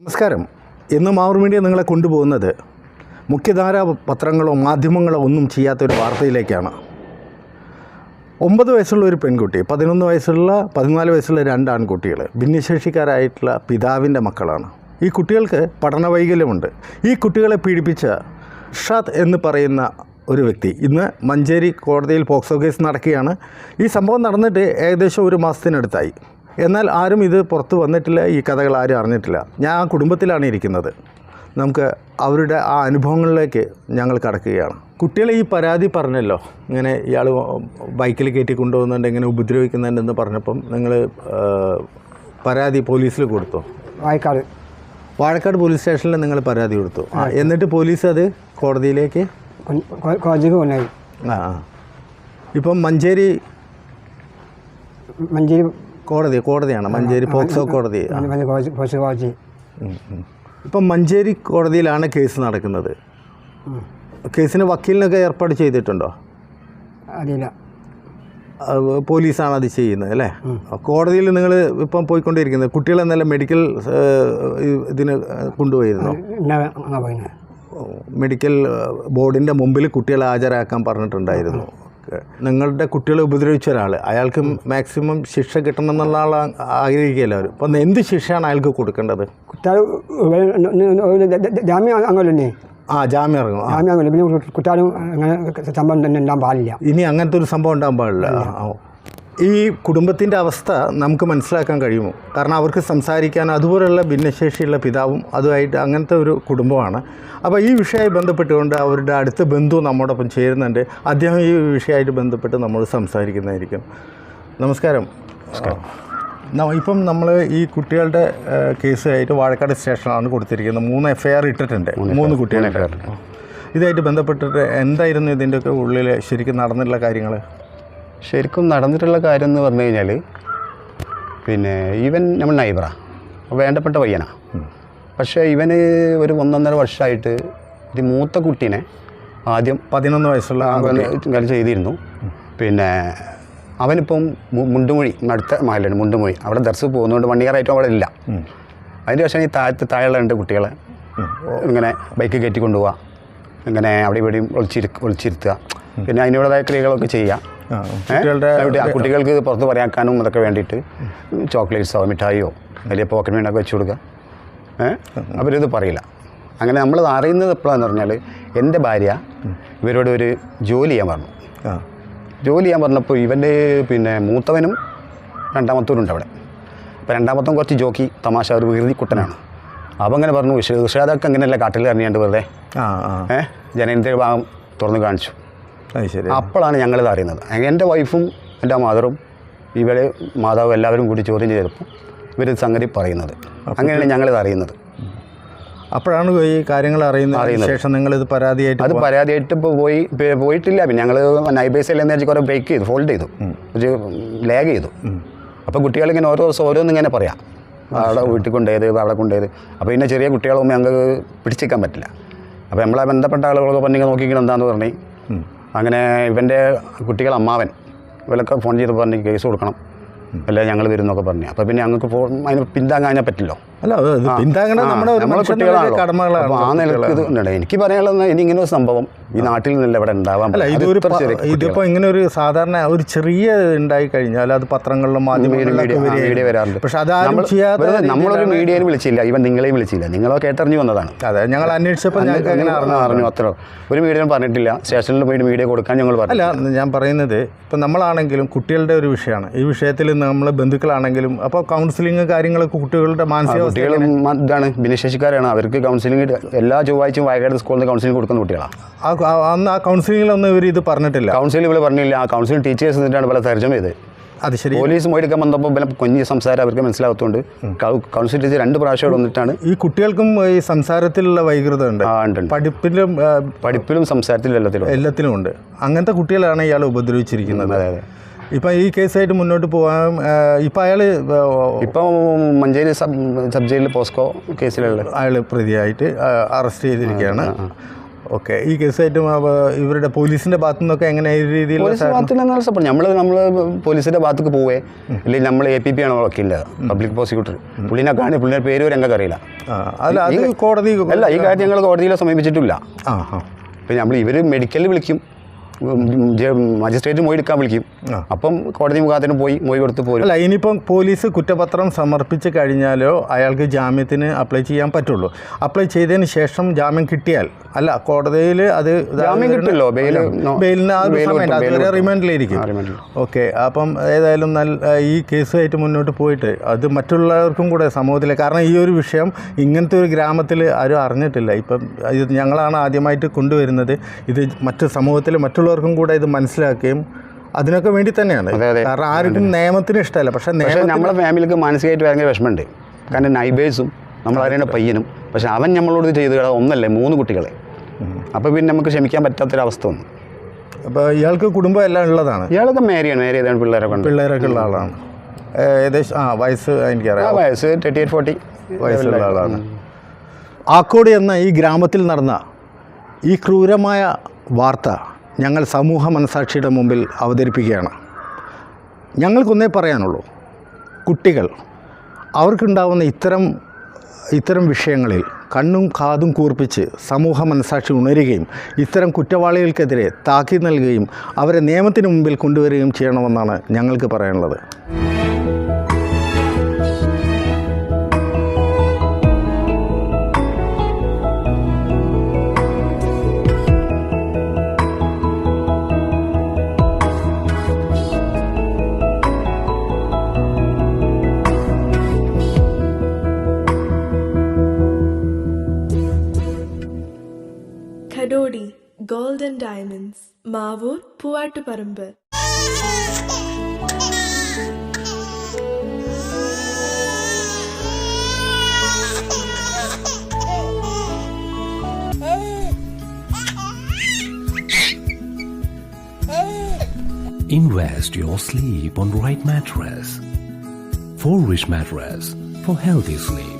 നമസ്കാരം. ഇന്ന് മാവൂർ മീഡിയ നിങ്ങളെ കൊണ്ടുപോകുന്നത് മുഖ്യധാരാ പത്രങ്ങളോ മാധ്യമങ്ങളോ ഒന്നും ചെയ്യാത്തൊരു വാർത്തയിലേക്കാണ്. ഒമ്പത് വയസ്സുള്ള ഒരു പെൺകുട്ടി പതിനൊന്ന് വയസ്സുള്ള പതിനാല് വയസ്സുള്ള രണ്ട് ആൺകുട്ടികൾ ഭിന്നശേഷിക്കാരായിട്ടുള്ള പിതാവിന്റെ മക്കളാണ്. ഈ കുട്ടികൾക്ക് പഠന വൈകല്യമുണ്ട്. ഈ കുട്ടികളെ പീഡിപ്പിച്ച ഷാദ് എന്ന് പറയുന്ന ഒരു വ്യക്തി ഇന്ന് മഞ്ചേരി കോടതിയിൽ പോക്സോ കേസ് നടക്കുകയാണ്. ഈ സംഭവം നടന്നിട്ട് ഏകദേശം ഒരു മാസത്തിനടുത്തായി. എന്നാൽ ആരും ഇത് പുറത്ത് വന്നിട്ടില്ല ഈ കഥകൾ ആരും അറിഞ്ഞിട്ടില്ല. ഞാൻ ആ കുടുംബത്തിലാണ് ഇരിക്കുന്നത്. നമുക്ക് അവരുടെ ആ അനുഭവങ്ങളിലേക്ക് ഞങ്ങൾ കടക്കുകയാണ്. കുട്ടികളെ ഈ പരാതി പറഞ്ഞല്ലോ. ഇങ്ങനെ ഇയാൾ ബൈക്കിൽ കയറ്റി കൊണ്ടുപോകുന്നുണ്ട് ഇങ്ങനെ ഉപദ്രവിക്കുന്നുണ്ടെന്ന് പറഞ്ഞപ്പം നിങ്ങൾ പരാതി പോലീസിൽ കൊടുത്തു? വായക്കാട്. വാഴക്കാട് പോലീസ് സ്റ്റേഷനിൽ നിങ്ങൾ പരാതി കൊടുത്തു. എന്നിട്ട് പോലീസ് അത് കോടതിയിലേക്ക്? കൊണ്ടായി ആ ആ. ഇപ്പം മഞ്ചേരി മഞ്ചേരി കോടതി കോടതിയാണ്. മഞ്ചേരി പോക്സോ കോടതി. ഇപ്പം മഞ്ചേരി കോടതിയിലാണ് കേസ് നടക്കുന്നത്. കേസിന് വക്കീലിനൊക്കെ ഏർപ്പാട് ചെയ്തിട്ടുണ്ടോ? അറിയില്ല പോലീസാണ് അത് ചെയ്യുന്നത് അല്ലേ? കോടതിയിൽ നിങ്ങൾ ഇപ്പം പോയിക്കൊണ്ടിരിക്കുന്നത് കുട്ടികളെ നല്ല മെഡിക്കൽ ഇതിന് കൊണ്ടുപോയിരുന്നു? മെഡിക്കൽ ബോർഡിന്റെ മുമ്പിൽ കുട്ടികളെ ഹാജരാക്കാൻ പറഞ്ഞിട്ടുണ്ടായിരുന്നു. നിങ്ങളുടെ കുട്ടികളെ ഉപദ്രവിച്ച ഒരാൾ അയാൾക്ക് മാക്സിമം ശിക്ഷ കിട്ടണം എന്നുള്ള ആൾ ആഗ്രഹിക്കുകയല്ല അവർ അപ്പം എന്ത് ശിക്ഷയാണ് അയാൾക്ക് കൊടുക്കേണ്ടത്? ജാമ്യം അങ്ങനല്ലേ? ആ ജാമ്യം ഇറങ്ങും. ജാമ്യം അങ്ങനെ പിന്നെ കുട്ടാലും അങ്ങനെ സംഭവം തന്നെ ഉണ്ടാകാൻ പാടില്ല. ഇനി അങ്ങനത്തെ ഒരു സംഭവം ഉണ്ടാകാൻ പാടില്ല. ഈ കുടുംബത്തിന്റെ അവസ്ഥ നമുക്ക് മനസ്സിലാക്കാൻ കഴിയുമോ? കാരണം അവർക്ക് സംസാരിക്കാൻ അതുപോലെയുള്ള ഭിന്നശേഷിയുള്ള പിതാവും അതുമായിട്ട് അങ്ങനത്തെ ഒരു കുടുംബമാണ്. അപ്പോൾ ഈ വിഷയമായി ബന്ധപ്പെട്ടുകൊണ്ട് അവരുടെ അടുത്ത ബന്ധു നമ്മോടൊപ്പം ചേരുന്നുണ്ട്. അദ്ദേഹം ഈ വിഷയമായിട്ട് ബന്ധപ്പെട്ട് നമ്മൾ സംസാരിക്കുന്നതായിരിക്കും. നമസ്കാരം. ഇപ്പം നമ്മൾ ഈ കുട്ടികളുടെ കേസായിട്ട് വാഴക്കാട് സ്റ്റേഷനാണ് കൊടുത്തിരിക്കുന്നത്. മൂന്ന് എഫ് ഐ ആർ ഇട്ടിട്ടുണ്ട്. മൂന്ന് കുട്ടികളെ ഇതായിട്ട് ബന്ധപ്പെട്ടിട്ട് എന്തായിരുന്നു ഇതിന്റെയൊക്കെ ഉള്ളിൽ ശരിക്കും നടന്നിട്ടുള്ള കാര്യങ്ങൾ ശരിക്കും നടന്നിട്ടുള്ള കാര്യം എന്ന് പറഞ്ഞു കഴിഞ്ഞാൽ പിന്നെ ഇവൻ നമ്മൾ നൈബറാ വേണ്ടപ്പെട്ട പയ്യനാ. പക്ഷേ ഇവന് ഒരു ഒന്നൊന്നര വർഷമായിട്ട് ഇത് മൂത്ത കുട്ടീനെ ആദ്യം പതിനൊന്ന് വയസ്സുള്ള. കാര്യം ചെയ്തിരുന്നു. പിന്നെ അവനിപ്പം മുണ്ടുമൊഴി അടുത്ത മാലിന് മുണ്ടുമൊഴി. അവിടെ ദർസ് പോകുന്നതുകൊണ്ട് വൺ ഇയർ ആയിട്ടും അവിടെ ഇല്ല. അതിന്റെ ശേഷം ഈ താഴത്ത് താഴെയുള്ള രണ്ട് കുട്ടികളെ ഇങ്ങനെ ബൈക്ക് കയറ്റി കൊണ്ടുപോവുക ഇങ്ങനെ അവിടെ ഇവിടെയും ഒളിച്ചിരി ഒളിച്ചിരുത്തുക. പിന്നെ അതിനോടേതായ ക്രിയകളൊക്കെ ചെയ്യുക കുട്ടികൾക്ക് പുറത്ത് പറയാക്കാനും അതൊക്കെ വേണ്ടിയിട്ട് ചോക്ലേറ്റ്സോ മിഠായിയോ വലിയ പോക്കറ്റ് മീനൊക്കെ വെച്ച് കൊടുക്കുക ഏഹ് അവരിത് പറയില്ല. അങ്ങനെ നമ്മൾ അറിയുന്നത് എപ്പോഴാന്ന് പറഞ്ഞാൽ എന്റെ ഭാര്യ ഇവരോട് ഒരു ജോലി ചെയ്യാൻ പറഞ്ഞു. ജോലി ചെയ്യാൻ പറഞ്ഞപ്പോൾ ഇവന്റെ പിന്നെ മൂത്തവനും രണ്ടാമത്തവനും ഉണ്ട് അവിടെ. അപ്പോൾ രണ്ടാമത്തവൻ കുറച്ച് ജോക്കി തമാശ ഒരു വികൃതി കുട്ടനാണ്. അപ്പോൾ അങ്ങനെ പറഞ്ഞു വിഷാദൊക്കെ അങ്ങനെയല്ല കാട്ടിൽ ഇറങ്ങിയാണ്ട് വെറുതെ? ഏഹ് ജനേന്ദ്രിയ ഭാഗം തുറന്ന് കാണിച്ചു. ശരി അപ്പോഴാണ് ഞങ്ങളിത് അറിയുന്നത്. എന്റെ വൈഫും എന്റെ മദറും ഇവരെ മാതാവും എല്ലാവരും കൂടി ചോദ്യം ചെയ്തപ്പോൾ ഇവർ സംഗതി പറയുന്നത്. അങ്ങനെയാണ് ഞങ്ങളിത് അറിയുന്നത്. അപ്പോഴാണ് ഈ കാര്യങ്ങൾ അറിയുന്നത്. ശേഷം ഇത് പരാതിയായിട്ട് അത് പരാതിയായിട്ട് ഇപ്പോൾ പോയി പോയിട്ടില്ല. പിന്നെ ഞങ്ങൾ നൈബേസിൽ എന്ന് വെച്ചാൽ കുറേ ബ്രേക്ക് ചെയ്തു ഫോൾഡ് ചെയ്തു. ഒരു ലാഗ് ചെയ്തു. അപ്പോൾ കുട്ടികളിങ്ങനെ ഓരോ ദിവസം ഓരോന്നും ഇങ്ങനെ പറയാം. അവിടെ വീട്ടിൽ കൊണ്ടുപോയത് അവിടെ കൊണ്ടുപോയത്. അപ്പോൾ പിന്നെ ചെറിയ കുട്ടികളൊന്നും ഞങ്ങൾക്ക് പിടിച്ചേക്കാൻ പറ്റില്ല. അപ്പോൾ നമ്മളെ ബന്ധപ്പെട്ട ആളുകളൊക്കെ പറഞ്ഞിങ്ങനെ നോക്കിക്കണം എന്താണെന്ന് പറഞ്ഞു അങ്ങനെ ഇവന്റെ കുട്ടികൾ അമ്മാവൻ ഇവരൊക്കെ ഫോൺ ചെയ്ത് പറഞ്ഞ് കേസ് കൊടുക്കണം. അല്ലെ ഞങ്ങൾ വരുന്നൊക്കെ പറഞ്ഞു. അപ്പോൾ പിന്നെ ഞങ്ങൾക്ക് ഫോൺ അതിന് പിന്താങ്ങാൻ പറ്റില്ലോ. അല്ല ഇത് നമ്മുടെ. കടമകളാണ് ആ നിലയ്ക്ക് ഇത്. എനിക്ക് പറയാനുള്ളത് ഇനി ഇങ്ങനെ ഒരു സംഭവം ഈ നാട്ടിൽ നിന്നല്ല ഇവിടെ ഉണ്ടാവാൻ അല്ല ഇതൊരു ഇതിപ്പോൾ ഇങ്ങനെ ഒരു സാധാരണ ഒരു ചെറിയ ഉണ്ടായി കഴിഞ്ഞാൽ അത് പത്രങ്ങളിലും മാധ്യമങ്ങളിലും വരാറുണ്ട്. പക്ഷെ അതാരും നമ്മളൊരു മീഡിയയിൽ വിളിച്ചില്ല ഇവൻ നിങ്ങളെയും വിളിച്ചില്ല നിങ്ങളോ കേട്ടറിഞ്ഞു വന്നതാണ്. അതെ ഞങ്ങൾ അന്വേഷിച്ചപ്പോൾ ഞങ്ങൾക്ക് അങ്ങനെ അറിഞ്ഞു അത്ര ഒരു മീഡിയയും പറഞ്ഞിട്ടില്ല സ്റ്റേഷനിൽ പോയിട്ട് മീഡിയ കൊടുക്കാൻ ഞങ്ങൾ പറഞ്ഞു അല്ല ഞാൻ പറയുന്നത് ഇപ്പം നമ്മളാണെങ്കിലും കുട്ടികളുടെ ഒരു വിഷയമാണ്. ഈ വിഷയത്തിൽ നമ്മൾ ബന്ധുക്കളാണെങ്കിലും അപ്പോൾ കൗൺസിലിംഗ് കാര്യങ്ങളൊക്കെ കുട്ടികളുടെ മാനസിക കുട്ടികൾ ഇതാണ് ഭിന്നശേഷിക്കാരാണ്. അവർക്ക് കൗൺസിലിംഗ് എല്ലാ ചൊവ്വാഴ്ചയും വയനാട് സ്കൂളിൽ നിന്ന് കൗൺസിലിംഗ് കൊടുക്കുന്ന കുട്ടികളാണ് ആ- അന്ന് ആ കൗൺസിലിങ്ങിലൊന്നും ഇവർ ഇത് പറഞ്ഞിട്ടില്ല. കൗൺസിലിൽ ഇവിടെ പറഞ്ഞില്ല. ആ കൗൺസിലിംഗ് ടീച്ചേഴ്സ് എന്നിട്ടാണ് പല തർജമ ചെയ്ത് അത് ശരി. പോലീസ് മൊഴിയെടുക്കാൻ വന്നപ്പോൾ പിന്നെ കുഞ്ഞ് സംസാരം അവർക്ക് മനസ്സിലാകത്തുകൊണ്ട് കൗൺസിൽ ടീച്ചർ രണ്ട് പ്രാവശ്യം വന്നിട്ടാണ് ഈ കുട്ടികൾക്കും ഈ സംസാരത്തിലുള്ള വൈകൃതം ഉണ്ട്. ആ ഉണ്ട് ഉണ്ട്. പഠിപ്പിലും പഠിപ്പിലും സംസാരത്തിലും എല്ലാത്തിലും എല്ലാത്തിലും ഉണ്ട്. അങ്ങനത്തെ കുട്ടികളാണ് ഇയാൾ ഉപദ്രവിച്ചിരിക്കുന്നത്. അതെ അതെ. ഇപ്പം ഈ കേസായിട്ട് മുന്നോട്ട് പോകാൻ ഇപ്പം അയാൾ ഇപ്പം മഞ്ചേരി സബ് സബ് ജയിലിൽ പോസ്കോ കേസിലുള്ള അയാൾ പ്രതിയായിട്ട് അറസ്റ്റ് ചെയ്തിരിക്കുകയാണ്. ഓക്കെ. ഈ കേസായിട്ട് ഇവരുടെ പോലീസിന്റെ ഭാഗത്തു നിന്നൊക്കെ എങ്ങനെ ഈ രീതിയിൽ പോലീസ് ഭാഗത്ത് നിന്ന് സപ്പോർട്ട് നമ്മൾ നമ്മൾ പോലീസിന്റെ ഭാഗത്തേക്ക് പോവേ. അല്ലെങ്കിൽ നമ്മൾ എ പി പി ആണ് വക്കീല പബ്ലിക് പ്രോസിക്യൂട്ടർ പുള്ളിനെ കാണി പുള്ളിയുടെ പേര് വരെ ഞങ്ങൾക്ക് അറിയില്ല. അല്ല അത് കോടതി അല്ല ഈ കാര്യം ഞങ്ങൾ കോടതിയിലെ സമീപിച്ചിട്ടില്ല. പിന്നെ നമ്മൾ ഇവർ മെഡിക്കലിൽ വിളിക്കും. മജിസ്ട്രേറ്റ് മൊഴി എടുക്കാൻ വിളിക്കും. അപ്പം കോടതി മുഖാന്തരം പോയി മൊഴി കൊടുത്ത് പോരും. അല്ല ഇനിയിപ്പം പോലീസ് കുറ്റപത്രം സമർപ്പിച്ച് കഴിഞ്ഞാലോ അയാൾക്ക് ജാമ്യത്തിന് അപ്ലൈ ചെയ്യാൻ പറ്റുള്ളൂ. അപ്ലൈ ചെയ്തതിന് ശേഷം ജാമ്യം കിട്ടിയാൽ അല്ല കോടതിയിൽ അത് ജാമ്യം കിട്ടുമല്ലോ, റിമാൻഡിലായിരിക്കും. ബെയിലിന്. റിമാൻഡിലിരിക്കും. ഓക്കെ അപ്പം ഏതായാലും നല്ല ഈ കേസുമായിട്ട് മുന്നോട്ട് പോയിട്ട് അത് മറ്റുള്ളവർക്കും കൂടെ സമൂഹത്തിലെ കാരണം ഈ ഒരു വിഷയം ഇങ്ങനത്തെ ഒരു ഗ്രാമത്തിൽ ആരും അറിഞ്ഞിട്ടില്ല. ഇപ്പം ഇത് ഞങ്ങളാണ് ആദ്യമായിട്ട് കൊണ്ടുവരുന്നത്. ഇത് മറ്റു സമൂഹത്തിൽ മറ്റുള്ളവർക്കും കൂടെ ഇത് മനസ്സിലാക്കുകയും അതിനൊക്കെ വേണ്ടി തന്നെയാണ്. കാരണം ആർക്കും നിയമത്തിന് ഇഷ്ടമല്ല. പക്ഷേ നമ്മുടെ നമ്മളെ ഫാമിലിക്ക് മാനസികമായിട്ട് ഭയങ്കര വിഷമമുണ്ട്. കാരണം നൈബേഴ്സും നമ്മൾ അറിയുന്ന പയ്യനും പക്ഷെ അവൻ നമ്മളോട് ചെയ്ത് ഒന്നല്ലേ മൂന്ന് കുട്ടികളെ. അപ്പോൾ പിന്നെ നമുക്ക് ക്ഷമിക്കാൻ പറ്റാത്തൊരവസ്ഥ വന്നു. അപ്പോൾ ഇയാൾക്ക് കുടുംബം എല്ലാം ഉള്ളതാണ്? ഇയാളൊക്കെ മാരിയാണ് മാരി ഏതാണ് പിള്ളേരൊക്കെ പിള്ളേരൊക്കെ ഉള്ള ആളാണ്. ഏകദേശം ആ വയസ്സ് എനിക്കറിയാം. വയസ്സ് തേർട്ടി എയ്റ്റ് ഫോർട്ടി വയസ്സുള്ള ആളാണ്. ആക്കോട് എന്ന ഈ ഗ്രാമത്തിൽ നടന്ന ഈ ക്രൂരമായ വാർത്ത ഞങ്ങൾ സമൂഹ മനസാക്ഷിയുടെ മുമ്പിൽ അവതരിപ്പിക്കുകയാണ്. ഞങ്ങൾക്കൊന്നേ പറയാനുള്ളൂ കുട്ടികൾ അവർക്കുണ്ടാവുന്ന ഇത്തരം ഇത്തരം വിഷയങ്ങളിൽ കണ്ണും കാതും കൂർപ്പിച്ച് സമൂഹ മനസാക്ഷി ഉണരുകയും ഇത്തരം കുറ്റവാളികൾക്കെതിരെ താക്കീത് നൽകുകയും അവരെ നിയമത്തിന് മുമ്പിൽ കൊണ്ടുവരികയും ചെയ്യണമെന്നാണ് ഞങ്ങൾക്ക് പറയാനുള്ളത്. ഖഡോഡി gold and diamonds Mavoor Poovattuparamba Invest your sleep on right mattress. For rich mattress for healthy sleep.